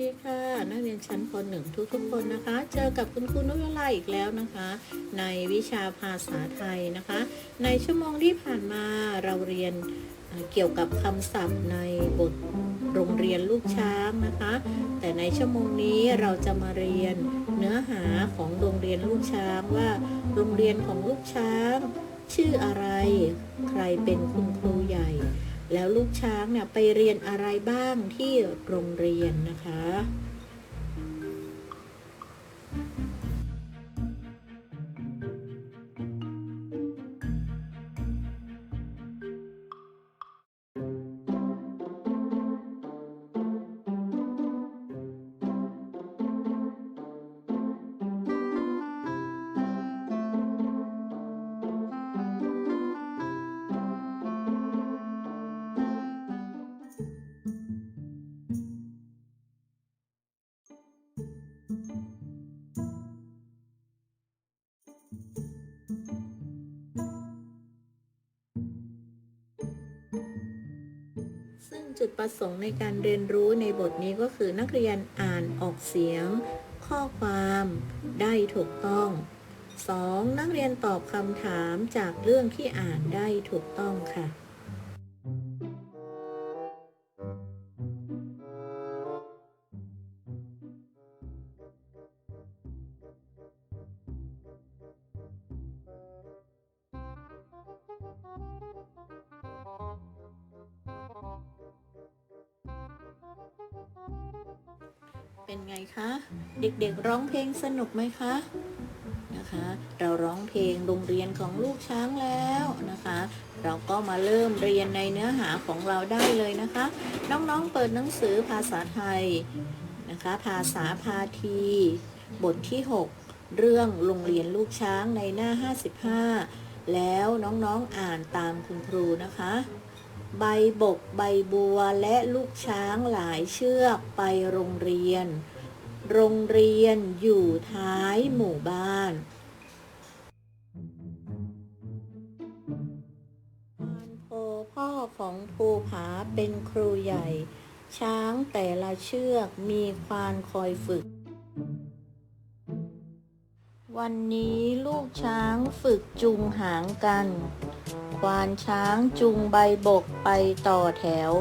ดีค่ะ นักเรียนชั้นป .1 ทุกๆคนนะคะ เจอกับคุณครูนุยลาอีกแล้วนะคะ ในวิชาภาษาไทยนะคะ ในชั่วโมงที่ผ่านมาเราเรียนเกี่ยวกับคำศัพท์ในบทโรงเรียนลูกช้างนะคะ แต่ในชั่วโมงนี้เราจะมาเรียนเนื้อหาของโรงเรียนลูกช้างว่า โรงเรียนของลูกช้าง ชื่ออะไร ใครเป็นคุณครูใหญ่ แล้วลูกช้างเนี่ยไปเรียนอะไรบ้างที่โรงเรียนนะคะ จุดประสงค์ในการเรียนรู้ในบทนี้ก็คือนักเรียนอ่านออกเสียง ข้อความได้ถูกต้อง 2. นักเรียนตอบคำถามจากเรื่องที่อ่านได้ถูกต้องค่ะ เป็นไงคะ เด็กๆร้องเพลงสนุกไหมคะนะคะ เราร้องเพลงโรงเรียนของลูกช้างแล้วนะคะ เราก็มาเริ่มเรียนในเนื้อหาของเราได้เลยนะคะ น้องๆเปิดหนังสือภาษาไทยนะคะ ภาษาพาที บทที่ 6 เรื่องโรงเรียนลูกช้างในหน้า 55 แล้วน้องๆอ่านตามคุณครูนะคะ ใบบกใบบัวและลูกช้างหลายเชือกไปโรงเรียน โรงเรียนอยู่ท้ายหมู่บ้านพานโพพ่อของภูผาเป็นครูใหญ่ ช้างแต่ละเชือกมีควานคอยฝึก วันนี้ลูกช้างฝึกจุงหางกัน ควานช้างจุงใบบกไปต่อแถว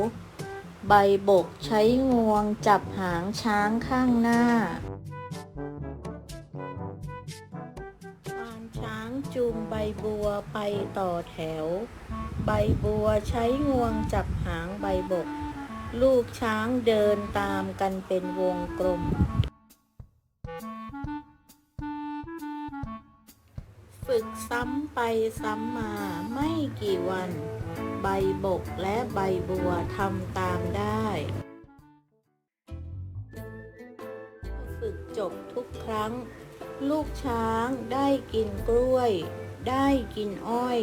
ใบบกใช้งวงจับหางช้างข้างหน้า ควานช้างจูงใบบัวไปต่อแถว ใบบัวใช้งวงจับหางใบบก ลูกช้างเดินตามกันเป็นวงกลม ฝึกซ้ำไปซ้ำมาไม่กี่วัน ใบบกและใบบัวทำตามได้ ฝึกจบทุกครั้ง ลูกช้างได้กินกล้วย ได้กินอ้อย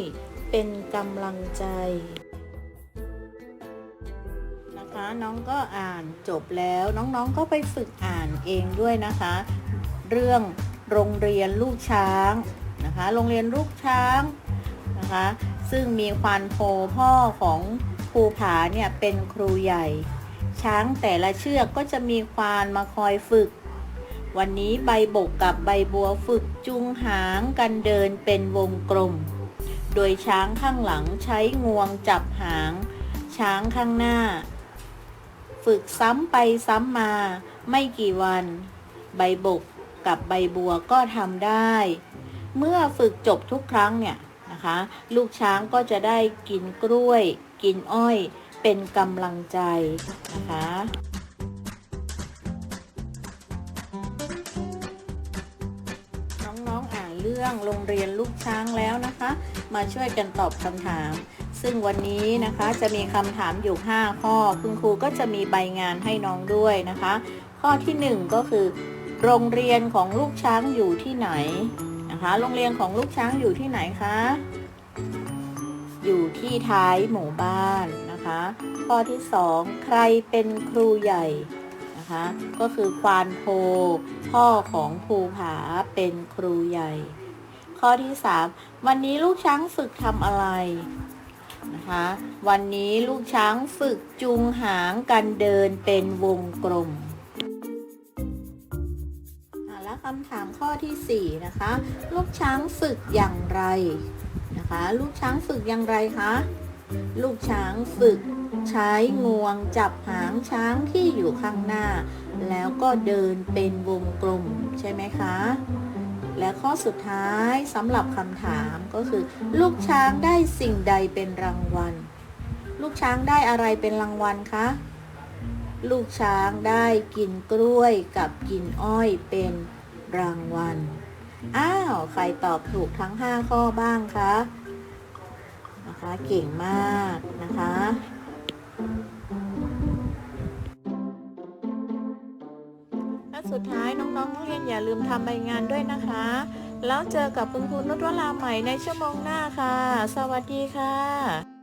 เป็นกำลังใจ นะคะน้องก็อ่านจบแล้วน้องๆก็ไปฝึกอ่านเองด้วยนะคะ เรื่องโรงเรียนลูกช้าง นะคะ โรงเรียนลูกช้างนะคะ ซึ่งมีควานโพพ่อของภูผาเนี่ยเป็นครูใหญ่ ช้างแต่ละเชือกก็จะมีควานมาคอยฝึก วันนี้ใบบกกับใบบัวฝึกจุงหางกันเดินเป็นวงกลม โดยช้างข้างหลังใช้งวงจับหาง ช้างข้างหน้า ฝึกซ้ำไปซ้ำมาไม่กี่วัน ใบบกกับใบบัวก็ทำได้ เมื่อฝึกจบทุกครั้งเนี่ยนะคะ ลูกช้างก็จะได้กินกล้วย กินอ้อย เป็นกำลังใจนะคะน้องๆอ่านเรื่องโรงเรียนลูกช้างแล้วนะคะ มาช่วยกันตอบคำถาม ซึ่งวันนี้นะคะจะมีคำถามอยู่ 5 ข้อ คุณครูก็จะมีใบงานให้น้องด้วยนะคะ ข้อที่ 1 ก็คือ โรงเรียนของลูกช้างอยู่ที่ไหน นะคะ โรงเรียนของลูกช้างอยู่ที่ไหนคะ อยู่ที่ท้ายหมู่บ้านนะคะ ข้อที่ 2 ใครเป็นครูใหญ่นะคะ ก็คือควานโพ พ่อของภูผาเป็นครูใหญ่ ข้อที่ 3 วันนี้ลูกช้างฝึกทำอะไรนะคะวันนี้ลูกช้างฝึกจูงหางกันเดินเป็นวงกลม คำถามข้อที่ 4 นะคะ ลูกช้างฝึกอย่างไรนะคะ ลูกช้างฝึกอย่างไรคะลูกช้างฝึกใช้งวงจับหางช้างที่อยู่ข้างหน้า แล้วก็เดินเป็นวงกลมใช่ไหมคะ และข้อสุดท้ายสำหรับคำถามก็คือ ลูกช้างได้สิ่งใดเป็นรางวัล ลูกช้างได้อะไรเป็นรางวัลคะลูกช้างได้กินกล้วยกับกินอ้อยเป็น รางวัล อ้าว ใครตอบถูกทั้ง 5 ข้อบ้างคะ นะคะ เก่งมากนะคะและสุดท้ายน้องๆนักเรียนอย่าลืมทำใบงานด้วยนะคะ แล้วเจอกับคุณครูนุชวราใหม่ในชั่วโมงหน้าค่ะ สวัสดีค่ะ